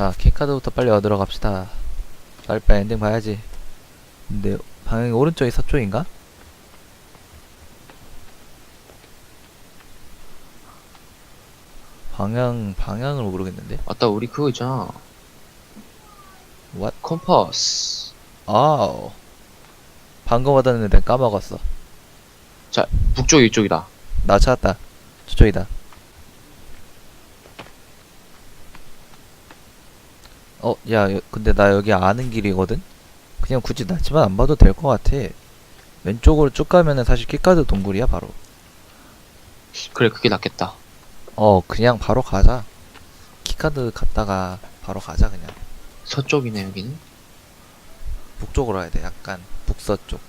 자, 키카드부터 빨리 얻으러 갑시다. 빨리 빨리 엔딩 봐야지. 근데 방향이 오른쪽이 서쪽인가? 방향 방향을 모르겠는데. 맞다 우리 그거 있잖아 What? 컴퍼스 아우. 방금 얻었는데 까먹었어. 북쪽 이쪽이다 나 찾았다. 저쪽이다. 어, 야, 여- 근데 나 여기 아는 길이거든? 그냥 굳이 나지만 안 봐도 될 것 같아. 왼쪽으로 쭉 가면은 사실 키카드 동굴이야, 바로. 그래 그게 낫겠다 어, 그냥 바로 가자. 키카드 갔다가 바로 가자, 그냥. 서쪽이네 여기는 북쪽으로 가야 돼, 약간. 북서쪽.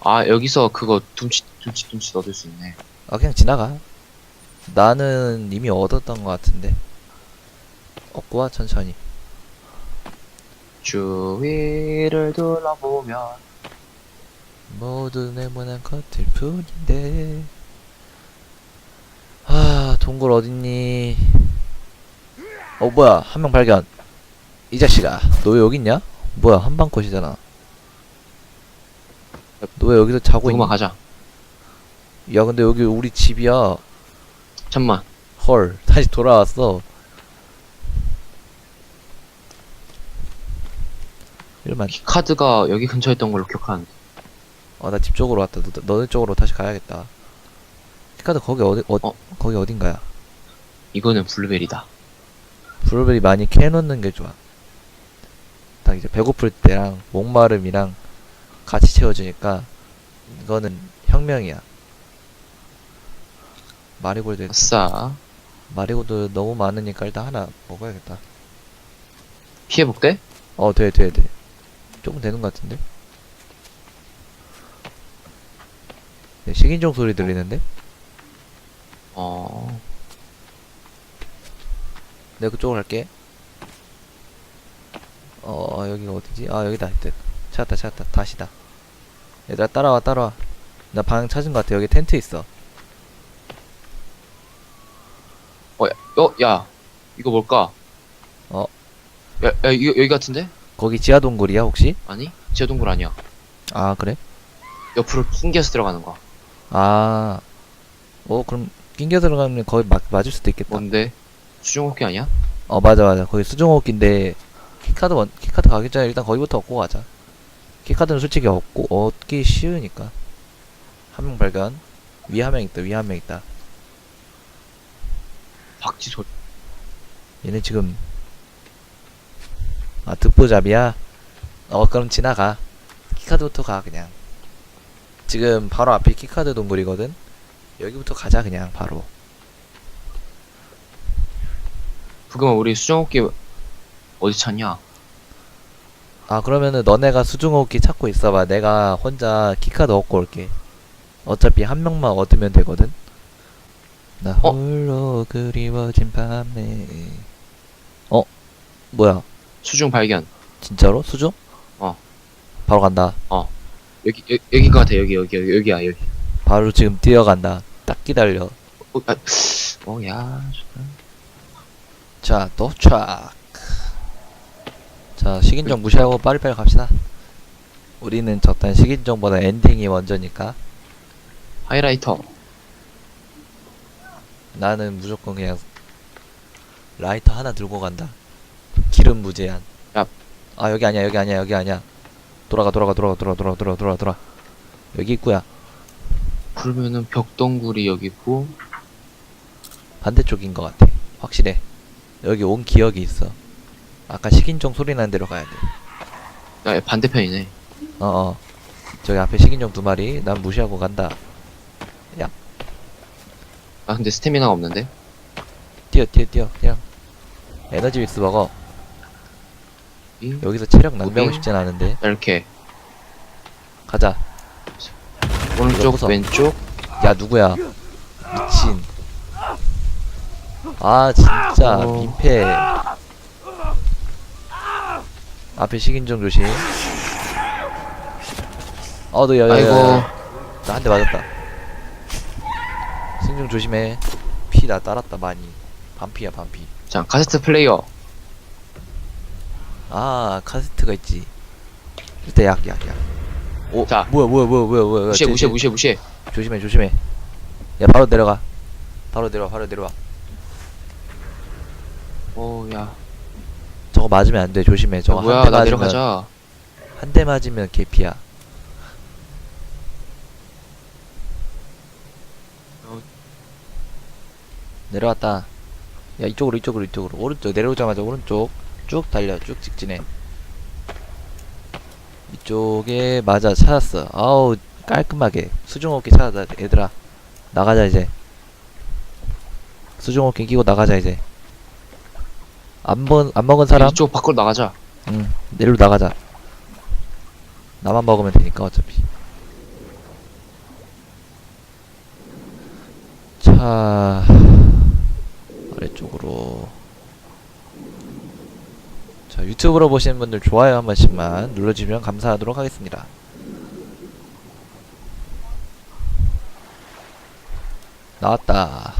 아 여기서 그거 둠칫 둠칫 둠칫 얻을 수 있네 아, 그냥 지나가. 나는 이미 얻었던 것 같은데. 얻고 와, 천천히. 주위를 둘러보면 모두 네모난 것들 뿐인데. 아 동굴 어딨니? 어 뭐야? 한 명 발견. 이 자식아 너 왜 여기 있냐? 뭐야 한방 컷이잖아. 너 왜 여기서 자고 있니? 그거만 가자. 야 근데 여기 우리 집이야. 잠만. 헐 다시 돌아왔어 이러면 카드가 여기 근처에 있던 걸로 기억하는데 어 나 집 쪽으로 왔다 너, 너네 쪽으로 다시 가야겠다 키카드 거기 어디 어, 어. 거기 어딘가야 이거는 블루베리다 블루베리 많이 캐놓는 게 좋아. 딱 이제 배고플 때랑 목마름이랑 같이 채워주니까 이거는 혁명이야. 마리골드 아싸 마리골드 너무 많으니까 일단 하나 먹어야겠다. 피해복대? 어, 돼, 돼, 돼. 조금 되는 것 같은데? 네, 식인종 소리 들리는데? 어 내가 그쪽으로 갈게. 어, 여기가 어디지? 아, 여기다. 됐. 찾았다, 찾았다. 다시다. 얘들아, 따라와, 따라와. 나 방향 찾은 것 같아. 여기 텐트 있어. 어, 야, 어, 야, 이거 뭘까? 어? 야, 야, 이거 여기 같은데? 거기 지하 동굴이야, 혹시? 아니? 지하 동굴 아니야. 아, 그래? 옆으로 낑겨서 들어가는 거. 아. 어, 그럼, 낑겨 들어가면 거의 맞, 맞을 수도 있겠다. 뭔데? 수중호흡기 아니야? 어, 맞아, 맞아. 거기 수중호흡기인데, 키카드 원, 키카드 가기 전에 일단 거기부터 얻고 가자. 키카드는 솔직히 얻고, 얻기 쉬우니까. 한 명 발견. 위한명 있다, 위한명 있다. 소리. 얘네 지금 아 듣보잡이야? 어 그럼 지나가. 키카드부터 가 그냥. 지금 바로 앞에 키카드 동굴이거든. 여기부터 가자 그냥 바로. 그러면 우리 수중호흡기 어디 찾냐? 아 그러면은 너네가 수중호흡기 찾고 있어봐. 내가 혼자 키카드 얻고 올게. 어차피 한 명만 얻으면 되거든. 나 어? 홀로 그리워진 밤에. 어? 뭐야 수중 발견. 진짜로? 수중? 어. 바로 간다 여기, 여, 여기 것 같아. 여기, 여기, 여기, 여기야, 여기. 바로 지금 뛰어간다 딱 기다려 어, 아, 어, 야. 자, 도착. 자, 식인종 무시하고 빨리빨리 갑시다. 우리는 저딴 식인종보다 엔딩이 먼저니까 하이라이터. 나는 무조건 그냥 라이터 하나 들고 간다. 기름 무제한. 야. 아, 여기 아니야, 여기 아니야, 여기 아니야. 돌아가, 돌아가, 돌아가, 돌아가, 돌아가, 돌아가, 돌아가, 돌아. 여기 있구야. 그러면은 벽동굴이 여기 있고, 반대쪽인 것 같아. 확실해. 여기 온 기억이 있어. 아까 식인종 소리 나는 데로 가야 돼. 야, 반대편이네. 어어 저기 앞에 식인종 두 마리 난 무시하고 간다 아, 근데 스태미나가 없는데? 뛰어 뛰어 뛰어 그냥 에너지 믹스 먹어 이? 여기서 체력 낭비하고 무빙? 싶진 않은데 이렇게. 가자 오른쪽. 왼쪽. 야 누구야 미친 아 진짜 어. 민폐 앞에 식인종 조심 어너 아이고. 나한 대 맞았다 식인종 조심해 피 나 따랐다 많이 반피야 반피 자, 카세트 플레이어. 아 카세트가 있지. 일단 약약약. 오 자. 뭐야 뭐야 뭐야 뭐야 뭐야. 무시해 쟤, 무시해 쟤. 무시해 무시해. 조심해 조심해. 야 바로 내려가. 바로 내려와 바로 내려와. 오야. 저거 맞으면 안 돼. 조심해. 저거 뭐야 한 대 나 맞으면 내려가자. 한 대 맞으면 개피야 어. 내려왔다. 야 이쪽으로 이쪽으로 이쪽으로. 오른쪽 내려오자마자 오른쪽 쭉 달려 쭉 직진해. 이쪽에 맞아 찾았어. 아우 깔끔하게. 수중호흡기 찾았다 얘들아. 나가자 이제. 수중호흡기 끼고 나가자 이제. 안, 먹, 안 먹은 사람? 이쪽 밖으로 나가자. 응, 내로 나가자. 나만 먹으면 되니까 어차피. 자, 아래쪽으로. 자, 유튜브로 보시는 분들 좋아요 한 번씩만 눌러주시면 감사하도록 하겠습니다. 나왔다.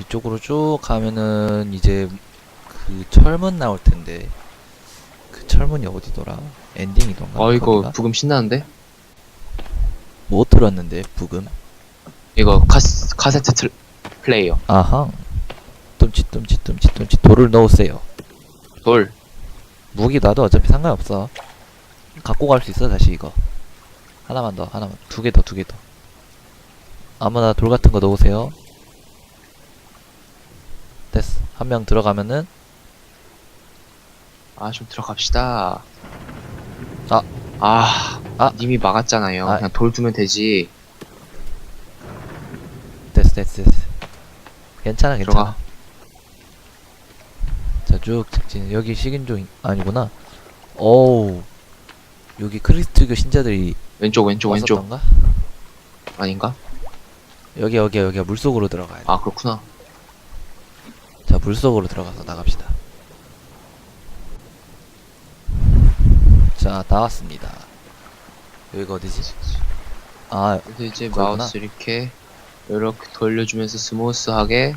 이쪽으로 쭉 가면은 이제 그 철문 나올 텐데 그 철문이 어디더라? 엔딩이던가? 어 이거 거기가? 부금 신나는데 못 들었는데 부금 이거 카스, 카세트 틀, 플레이어 아하 똠치 똠치 똠치 똠치 돌을 넣으세요 돌 무기 놔도 어차피 상관없어. 갖고 갈 수 있어 다시 이거. 하나만 더 하나만. 두 개 더 두 개 더. 아무나 돌 같은 거 넣으세요. 됐어. 한 명 들어가면은? 아 좀 들어갑시다. 아. 아, 아. 님이 막았잖아요. 아. 그냥 돌 두면 되지. 됐어 됐어 됐어. 괜찮아 괜찮아. 들어가 자 쭉 직진 여기 식인종 이- 아니구나 어우 여기 크리스트교 신자들이 왼쪽 왼쪽 왼쪽 왔었던가? 아닌가? 여기 여기 여기 물속으로 들어가야 돼. 아 그렇구나 자 물속으로 들어가서 나갑시다. 자 나왔습니다. 여기가 어디지? 아 그래서 이제 거기구나. 마우스 이렇게 이렇게 돌려주면서 스무스하게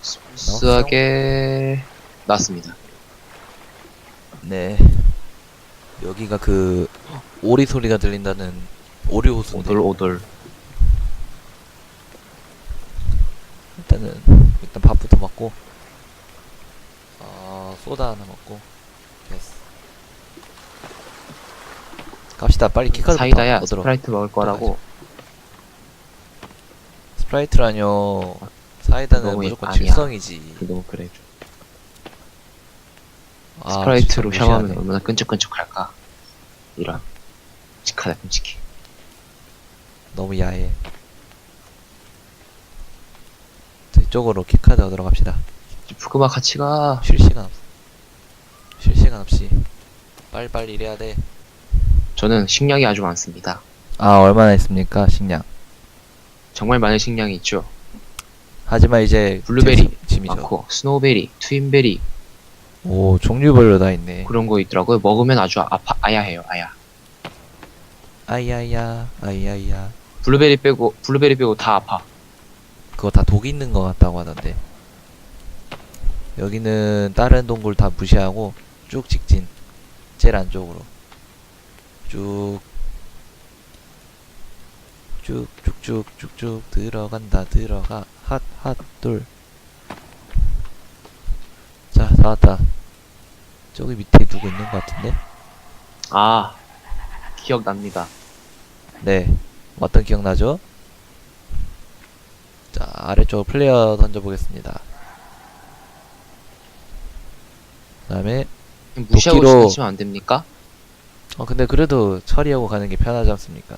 스무스하게 났습니다 네. 여기가 그 오리 소리가 들린다는 오리 호수인데 오돌 오돌 일단은 일단 밥부터 먹고 어 소다 하나 먹고 됐어. 갑시다 빨리 키카드 사이다야 얻으러. 스프라이트 먹을 거라고 스프라이트라뇨. 사이다는 무조건 아니야. 칠성이지. 너무 그래 아, 스프라이트로 칠성 샤워하면 무시하네. 얼마나 끈적끈적할까 이런 끔찍하다 끔찍해 너무 야해. 자, 이쪽으로 키카드 얻으러 갑시다. 부그마 같이 가 쉴 시간 없어. 쉴 시간 없이 빨리빨리 일해야 돼. 저는 식량이 아주 많습니다 아 얼마나 있습니까 식량? 정말 많은 식량이 있죠 하지만 이제 블루베리 짐- 짐이죠. 많고 스노우베리, 트윈베리 오 종류별로 다 있네. 그런 거 있더라고요 먹으면 아주 아파 아야 해요 아야 아이야야 아이야야. 블루베리 빼고 블루베리 빼고 다 아파 그거 다독 있는 것 같다고 하던데. 여기는 다른 동굴 다 무시하고 쭉 직진. 제일 안쪽으로. 쭉. 쭉 쭉쭉 쭉쭉 들어간다 들어가 핫핫 돌. 자다 왔다. 저기 밑에 누구 있는 것 같은데? 아 기억납니다 네. 어떤 기억나죠? 자, 아래쪽 플레이어 던져보겠습니다. 그 다음에, 무시하고 도끼로- 지나치면 안 됩니까? 어, 근데 그래도 처리하고 가는 게 편하지 않습니까?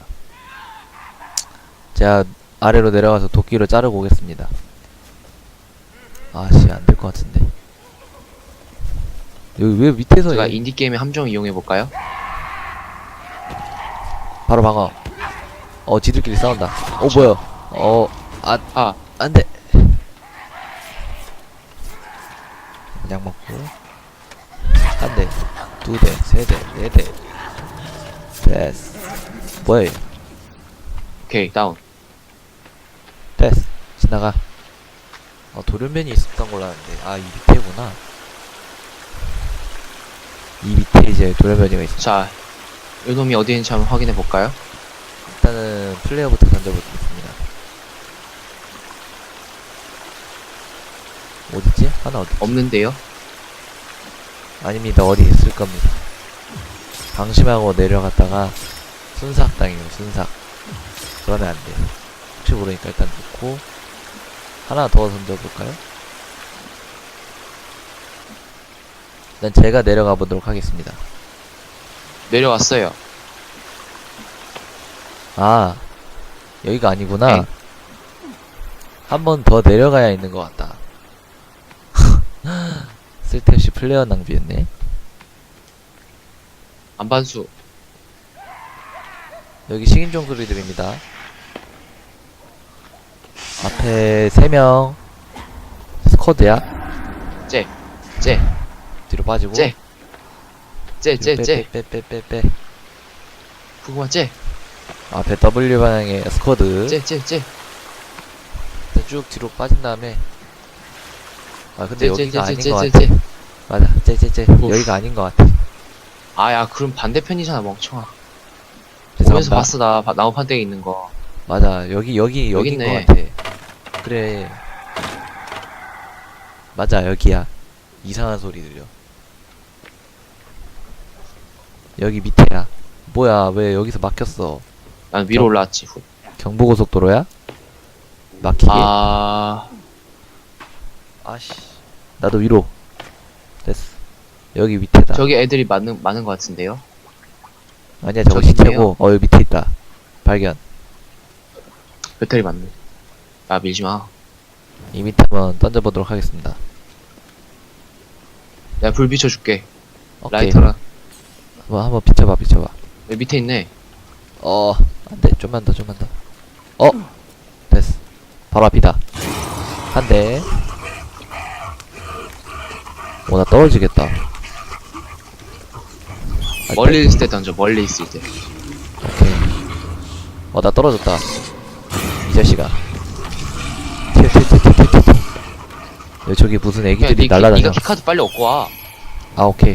제가 아래로 내려가서 도끼로 자르고 오겠습니다. 아씨, 안 될 것 같은데. 여기 왜 밑에서 제가 얘- 인디게임의 함정 이용해 볼까요? 바로 박아. 어, 지들끼리 싸운다. 어, 뭐야. 어, 아, 아 안 돼. 그냥 먹고. 한 대, 두 대, 세 대, 네 대. 됐어. 뭐야, 얘. 오케이 다운 됐어. 지나가. 어, 돌연변이 있었던 걸로 아는데. 아, 이 밑에구나. 이 밑에 이제 돌연변이가 있어. 자, 요놈이 어디 있는지 한번 확인해 볼까요? 일단은 플레이어부터 던져보겠습니다. 어딨지? 하나 어디? 없는데요? 아닙니다. 어디 있을 겁니다. 방심하고 내려갔다가 순삭 당해요. 순삭. 그러면 안 돼요. 혹시 모르니까 일단 놓고 하나 더 던져볼까요? 일단 제가 내려가 보도록 하겠습니다. 내려왔어요. 아 여기가 아니구나. 네. 한번 더 내려가야 있는 것 같다. 쓸데없이 플레이어 낭비했네. 안반수. 여기 식인종 소리 들립니다. 앞에 3명 스쿼드야. 쟤. 쟤. 뒤로 빠지고. 쟤. 쟤, 쟤, 쟤. 빼빼빼빼빼. 그거만 쟤. 앞에 W 방향의 스쿼드. 쟤, 쟤, 쟤. 일단 쭉 뒤로 빠진 다음에. 아 근데 쟤, 쟤, 여기가 쟤, 아닌 쟤, 것 쟤, 같아. 쟤. 맞아. 쟤쟤쟤. 우프. 여기가 아닌 것 같아. 아, 야, 그럼 반대편이잖아, 멍청아. 보면서 죄송합니다. 봤어, 나. 바- 나무판대에 있는 거. 맞아 여기 여기 여기 여긴 것 있네. 같아 그래 맞아 여기야 이상한 소리 들려 여기 밑에야. 뭐야 왜 여기서 막혔어? 난 위로 올라왔지, 후. 경부고속도로야? 막히게? 아, 아씨. 나도 위로. 됐어. 여기 밑에다. 저기 애들이 많은, 많은 것 같은데요? 아니야 저거 저기 시체고. 어 여기 밑에 있다. 발견. 배터리 맞네. 아, 밀지 마. 이 밑에 한번 던져보도록 하겠습니다. 내가 불 비춰줄게. 오케이. 라이터랑. 뭐 한번 비춰봐 비춰봐 여기 밑에 있네. 어, 안 돼. 좀만 더, 좀만 더. 어, 됐어. 바로 앞이다. 한 대. 오, 나 떨어지겠다. 아, 멀리 있을 때 던져, 멀리 있을 때. 오케이. 어, 나 떨어졌다. 이 자식아. 튀어, 튀어, 튀어, 튀어, 튀어, 튀어. 여기 저기 무슨 애기들이 니, 키- 날라다녀. 니가 키카드 빨리 얻고 와. 아, 오케이.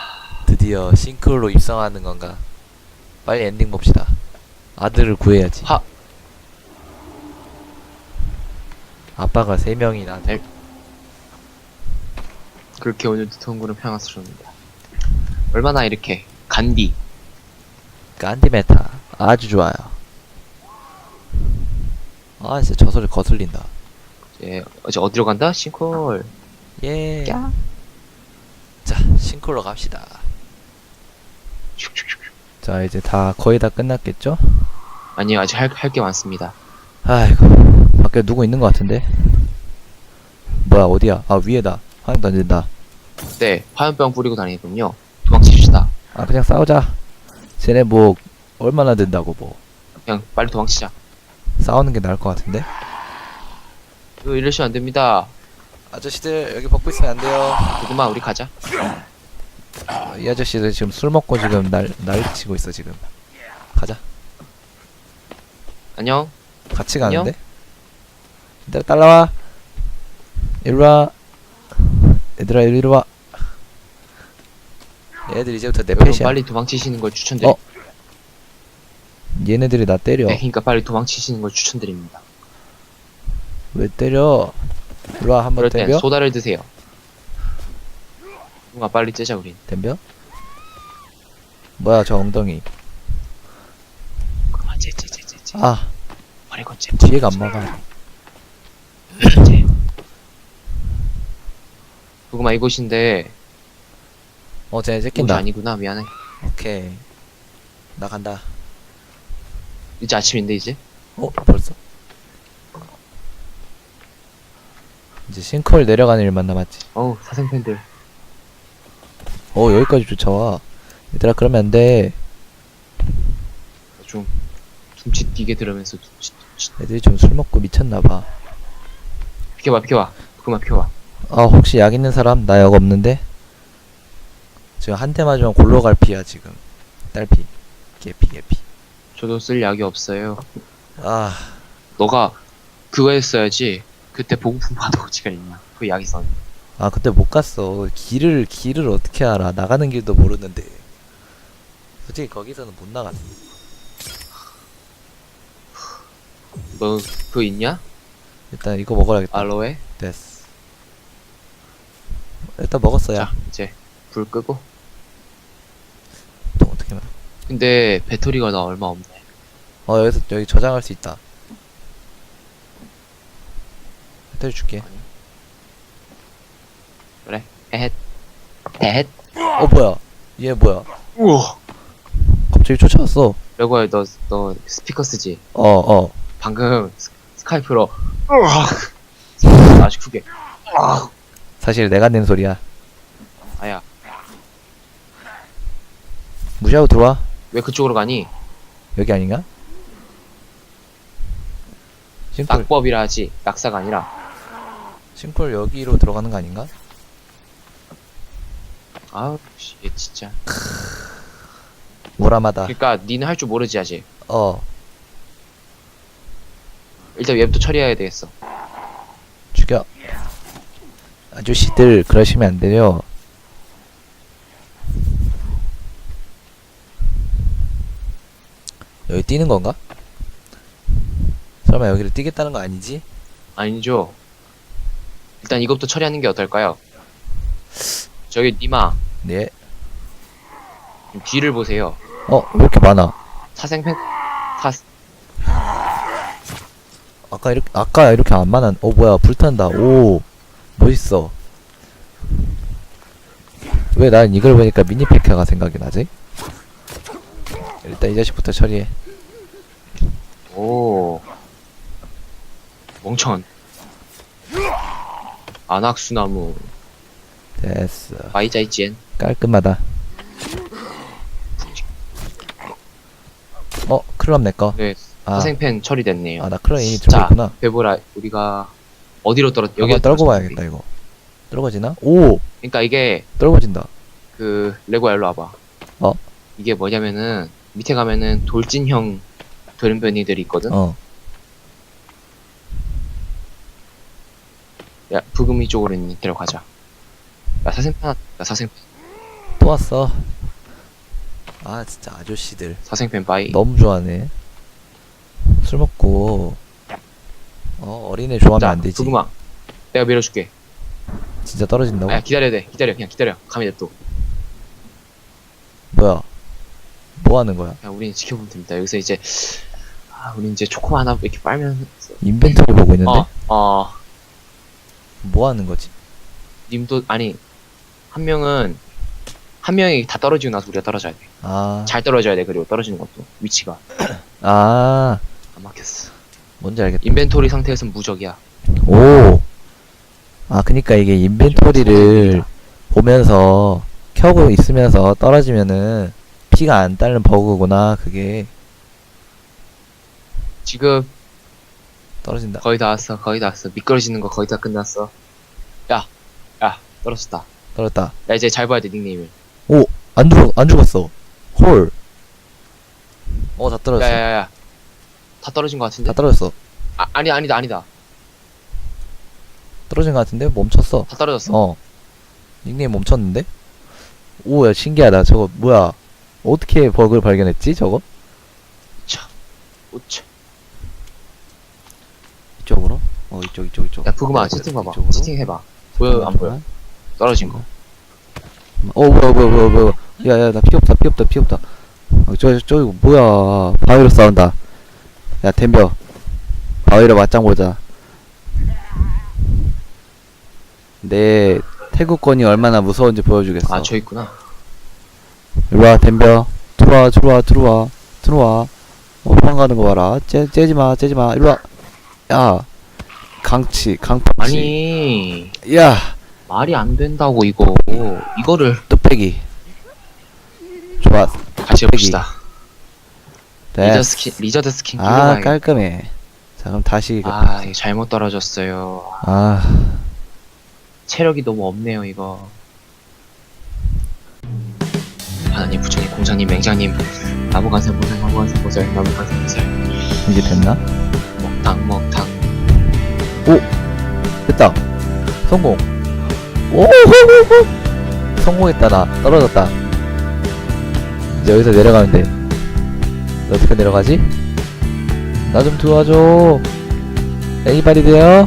드디어 싱크홀로 입성하는 건가? 빨리 엔딩 봅시다. 아들을 구해야지. 하. 아빠가 세 명이나. 네. 그렇게 오늘도 통구는 평안스러웁니다. 얼마나 이렇게 간디. 깐디메타. 아주 좋아요. 아, 진짜 저 소리 거슬린다. 이제 어제 어디로 간다? 싱크홀. 예. 야. 자, 싱크홀로 갑시다. 자, 이제 다 거의 다 끝났겠죠? 아니요, 아직 할, 할 게 많습니다. 아이고, 밖에 누구 있는 것 같은데? 뭐야, 어디야? 아, 위에다. 화염 던진다. 네, 화염병 뿌리고 다니군요. 도망치시다. 아, 그냥 싸우자. 쟤네 뭐, 얼마나 된다고 뭐. 그냥 빨리 도망치자. 싸우는 게 나을 것 같은데? 이거 이러시면 안 됩니다. 아저씨들, 여기 벗고 있으면 안 돼요. 누구만 우리 가자. 아, 이 아저씨들 지금 술 먹고 지금 날, 난리치고 있어, 지금. 가자. 안녕. 같이 안녕? 가는데? 얘들아, 따라와. 이리 와. 얘들아, 이리 와. 얘네들 이제부터 내 여러분 펫이야. 빨리 도망치시는 걸 추천드립니다. 어? 얘네들이 나 때려. 네, 그러니까 빨리 도망치시는 걸 추천드립니다. 왜 때려? 이리 와, 한번 그럴 땐 덤벼? 소다를 드세요. 뭔가 빨리 째자 우린. 덤벼? 뭐야, 저 엉덩이. 그만 째째째째. 아, 버리고 째. 뒤에가 안 막아. 째. 그거만 이곳인데 어, 쟤네 이곳이 째낀다. 아니구나 미안해. 오케이. 나 간다. 이제 아침인데 이제. 어, 벌써? 이제 싱크홀 내려가는 일만 남았지. 어우 사생팬들. 어, 여기까지 쫓아와. 얘들아, 그러면 안 돼. 둠칫 뛰게 들으면서 둠칫 둠칫 애들이 좀 술 먹고 미쳤나봐. 비켜봐 비켜봐 그만 비켜봐 아, 혹시 약 있는 사람? 나 약 없는데? 지금 한 대 맞으면 골로 갈 피야, 지금. 딸피. 개피, 개피. 저도 쓸 약이 없어요 아, 너가 그거 했어야지 그때 보고품 받아오지가 있냐 그약 있었는데 아, 그때 못 갔어. 길을, 길을 어떻게 알아? 나가는 길도 모르는데. 솔직히 거기서는 못 나갔어. 너 그거 있냐? 일단 이거 먹어야겠다. 알로에? 됐어. 일단 먹었어요. 자 이제 불 끄고 또 어떻게 말 근데 배터리가 나 얼마 없네 어, 여기서, 여기 저장할 수 있다. 배터리 줄게. 에헷 에헷 어, 뭐야? 얘 뭐야? 우와 갑자기 쫓아왔어. 레고야 너, 너 스피커 쓰지? 어, 어. 방금 스, 스카이프로 으악 아주 크게 으악 사실 내가 낸 소리야. 아야 무시하고 들어와. 왜 그쪽으로 가니? 여기 아닌가? 싱콜, 낙법이라 하지 낙사가 아니라 싱콜 여기로 들어가는 거 아닌가? 아우 씨, 얘 진짜 모라마다. 그니까 니는 할 줄 모르지 아직 어, 일단 얘부터 처리해야 되겠어 죽여. 아저씨들, 그러시면 안 돼요. 여기 뛰는 건가? 설마 여기를 뛰겠다는 거 아니지? 아니죠 일단 이것부터 처리하는 게 어떨까요? 저기 니마 네. 좀 뒤를 보세요 어, 왜 이렇게 많아? 사생팬 사 아까 이렇게, 아까 이렇게 안 많은, 어, 뭐야, 불탄다. 오, 멋있어. 왜 난 이걸 보니까 미니페카가 생각이 나지? 일단 이 자식부터 처리해. 오. 멍청. 안악수나무, 됐어. 바이자이지엔. 깔끔하다. 어, 크롬 내꺼. 네, 아, 사생팬 처리됐네요. 아, 나 크롬 이미 들고 자, 있구나. 배보라, 우리가 어디로 떨어, 여기 여기 떨고 봐야겠다, 이거. 떨궈지나? 오! 그러니까 이게 떨궈진다. 그 레고 일로 와봐. 어? 이게 뭐냐면은 밑에 가면은 돌진형 돌연변이들이 있거든. 어. 야, 부금이 쪽으로 있는 데려가자. 야, 사생팬 야, 사생팬, 또 왔어. 아, 진짜 아저씨들. 사생팬 바이. 너무 좋아하네. 술 먹고, 어, 어린애 좋아하면 자, 안 되지. 부금아, 내가 밀어줄게. 진짜 떨어진다고? 아, 야, 기다려야 돼. 기다려, 그냥 기다려. 감히 냅둬. 뭐야? 뭐 하는 거야? 야, 우리는 지켜보면 됩니다. 여기서 이제, 아, 우리 이제 초코 하나 이렇게 빨면, 인벤토리 보고 있는데? 어, 어, 뭐 하는 거지? 님도, 아니, 한 명은, 한 명이 다 떨어지고 나서 우리가 떨어져야 돼. 아, 잘 떨어져야 돼, 그리고 떨어지는 것도. 위치가. 아, 안 막혔어. 뭔지 알겠다. 인벤토리 상태에서는 무적이야. 오! 아, 그니까 이게 인벤토리를 보면서, 켜고 있으면서 떨어지면은, 피가 안 따르는 버그구나, 그게. 지금 떨어진다. 거의 다 왔어, 거의 다 왔어. 미끄러지는 거 거의 다 끝났어. 야, 야, 떨어졌다. 떨어졌다. 야, 이제 잘 봐야 돼, 닉네임을. 안 죽었, 안 죽었어. 홀. 어, 다 떨어졌어. 야, 야, 야. 다 떨어진 거 같은데? 다 떨어졌어. 아, 아니, 아니다, 아니다. 떨어진 것 같은데? 멈췄어. 다 떨어졌어. 어. 닉네임 멈췄는데? 오, 야, 신기하다. 저거, 뭐야. 어떻게 버그를 발견했지, 저거? 오차. 이쪽으로? 어, 이쪽, 이쪽, 이쪽. 야, 부금아, 어, 채팅 봐봐. 이쪽으로? 채팅 해봐. 보여, 안 보여? 떨어진 거. 어, 뭐야, 뭐야, 뭐야, 뭐야. 야, 야, 나 피 없다, 피 없다, 피 없다. 어, 저, 저, 이거 뭐야. 바위로 싸운다. 야, 덤벼. 바위로 맞짱 보자. 내 태국권이 얼마나 무서운지 보여주겠어. 아, 저 있구나. 일로와 덤벼 들어와 들어와 들어와 들어와 어 도망가는 거 봐라 째, 째지 마 째지 마 일로와 야 강치 강팍치 아니, 야 말이 안 된다고, 이거. 이거를 뚝배기 좋아 같이 해봅시다. 리저 됐어. 스킨 리저드 스킨 아 가야겠다. 깔끔해. 자 그럼 다시 이거. 아 이거 잘못 떨어졌어요. 아 체력이 너무 없네요 이거. 하나님 부처님 공장님 맹장님 나무간살 보살 나무간살 보살 나무간살 보살 이제 됐나? 먹당 먹당 됐다. 성공. 오 성공했다 나 떨어졌다. 이제 여기서 내려가면 돼. 너 어떻게 내려가지? 나 좀 도와줘. 에이바리 돼요?